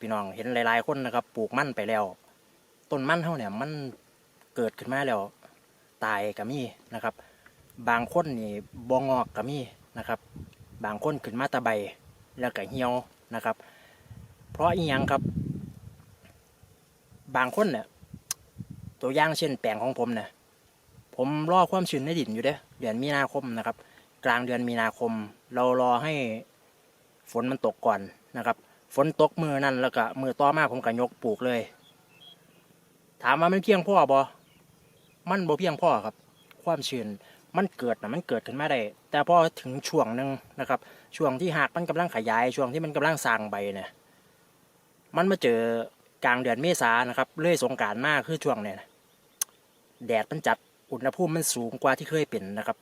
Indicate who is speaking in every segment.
Speaker 1: พี่น้องเห็นหลายๆคนนะครับ ปลูกมันไปแล้ว ต้นมันเท่าเนี่ยมันเกิดขึ้นมาแล้ว ตายก็มีนะครับ บางคนนี่บองอกก็มีนะครับ บางคนขึ้นมาแตะใบแล้วก็เหี่ยวนะครับ เพราะอีหยังครับ บางคนเนี่ยตัวอย่างเช่นแปลงของผมเนี่ยผมรอความชื้นในดินอยู่เด้อเดือนมีนาคมนะครับ กลางเดือนมีนาคม เรารอให้ฝนมันตกก่อนนะครับ ฝนตกมือนั่นแล้วก็มือต่อมาผมก็ยกปลูกเลย ถามว่ามันเพียงพ่อบ่มันบ่เพียงพ่อครับ ความชื้นมันเกิดนะมันเกิดขึ้นมาได้ แต่พอถึงช่วงหนึ่งนะครับ ช่วงที่หากมันกำลังขยาย ช่วงที่มันกำลังสร้างใบเนี่ยมันมาเจอกลางเดือนเมษานะครับเลยสงการมากคือช่วงเนี่ยนะแดดมันจัดอุณหภูมิมันสูงกว่าที่เคยเป็นนะครับ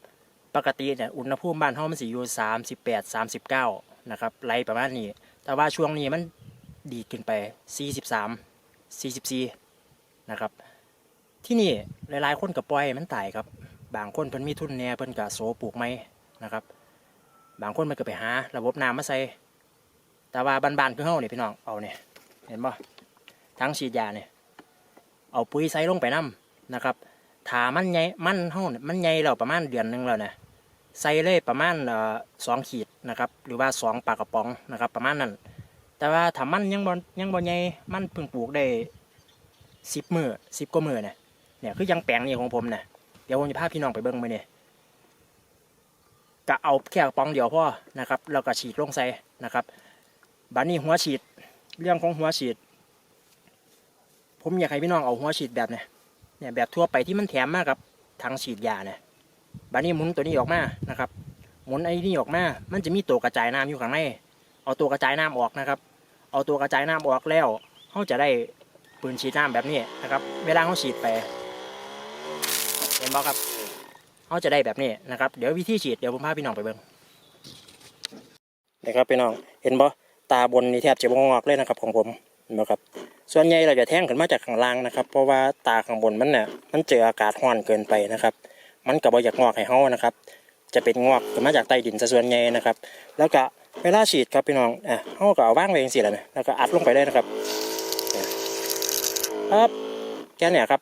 Speaker 1: ปกติเนี่ยอุณหภูมิบ้านเฮามันสิอยู่สามสิบแปดสามสิบเก้านะครับไลประมาณนี้ แต่ว่าช่วงนี้มันดีดขึ้นไปสี่สิบสามสี่สิบสี่นะครับ ที่นี่หลายๆ คนกับปล่อยมันตายครับ บางคนเพิ่นมีทุนแน่เพิ่นก็โสปลูกไม้นะครับ บางคนมันก็ไปหา ระบบน้ำมาใส่ แต่ว่าบ้านๆคือเฮาเนี่ยพี่น้อง เอาเนี่ยเห็นบ่ทั้งฉีดยาเนี่ย เอาปุ๋ยใส่ลงไปน้ำนะครับถามันใหญ่มันเฮาเนี่ยมันใหญ่แล้วประมาณเดือนหนึงแล้วนะ ใส่เลยประมาณสองขีดนะครับหรือว่าสองปากกระป๋องนะครับประมาณนั้น แต่ว่าถ้ามันยังบ่ยังบ่ใหญ่มันเพิ่งปลูกได้สิบมือสิบกว่ามือเนี่ยเนี่ยคือยังแปลงนี่ของผมเนี่ยเดี๋ยวผมจะพาพี่น้องไปเบิ่งมาเนี่ยก็เอาแค่กระป๋องเดียวพอนะครับแล้วก็ฉีดลงใส่นะครับบัดนี้หัวฉีดเรื่องของหัวฉีด ผมอยากให้พี่น้องเอาหัวฉีดแบบเนี่ยเนี่ยแบบทั่วไปที่มันแถมมากครับถังฉีดยาเนี่ย บัดนี้หมุนตัวนี้ออกมานะครับหมุนไอ้นี่ออกมา มันจะมีตัวกระจายน้ำอยู่ข้างในเอาตัวกระจายน้ำออกนะครับ เอาตัวกระจายน้ำออกแล้วเขาจะได้ปืนฉีดน้ำแบบนี้นะครับ เวลาเขาฉีดไปเห็นบ่ครับเขาจะได้แบบนี้นะครับ เดี๋ยววิธีฉีดเดี๋ยวผมพาพี่น้องไปเบิ่งนะครับพี่น้องเห็นบ่ตาบนนี่แทบจะบงอกเลยนะครับของผมเห็นไหมครับ ส่วนใหญ่เราจะแท่งขึ้นมาจากข้างล่างนะครับ เพราะว่าตาข้างบนมันเนี่ยมันเจออากาศร้อนเกินไปนะครับ มันก็บ่อยากงอกให้เฮานะครับ จะเป็นงอกขึ้นมาจากใต้ดินซะส่วนใหญ่นะครับ แล้วก็เวลาฉีดครับพี่น้องอะเฮาก็เอาวางไว้จังซี่แหละนะแล้วก็อัดลงไปเลยนะครับครับแค่เนี้ครับ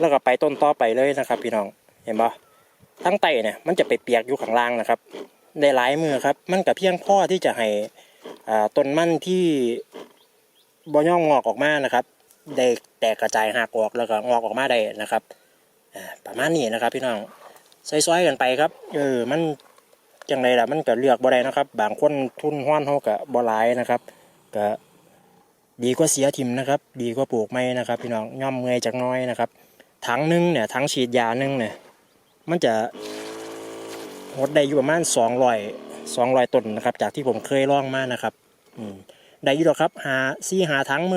Speaker 1: แล้วก็ไปต้นต่อไปเลยนะครับ พี่น้องเห็นบ่ทั้งไตเนี่ยมันจะไปเปียกอยู่ข้างล่างนะครับได้หลายมือครับ มันก็เพียงพ่อที่จะให้อ่าต้นมันที่บ่ย่องงอกออกมานะครับได้แตกกระจายหักออกแล้วก็งอกออกมาได้นะครับประมาณนี้นะครับพี่น้อง ซอยๆกันไปครับ เออ มันจังไรล่ะ มันก็เลือกบ่ได้นะครับ บางคนทุนห้อนเฮาก็บ่หลายนะครับก็ดีกว่าเสียทิมนะครับ ดีกว่าปลูกไม้นะครับ พี่น้องย่อมเงยจากน้อยนะครับ ถังนึงเนี่ยถังฉีดยาหนึงเนี่ย มันจะหดได้อยู่ประมาณสองร้อยสองร้อยต้นนะครับ จากที่ผมเคยลองมานะครับ อืมได้อยู่หรอครับ หาซี่หาทั้งมือ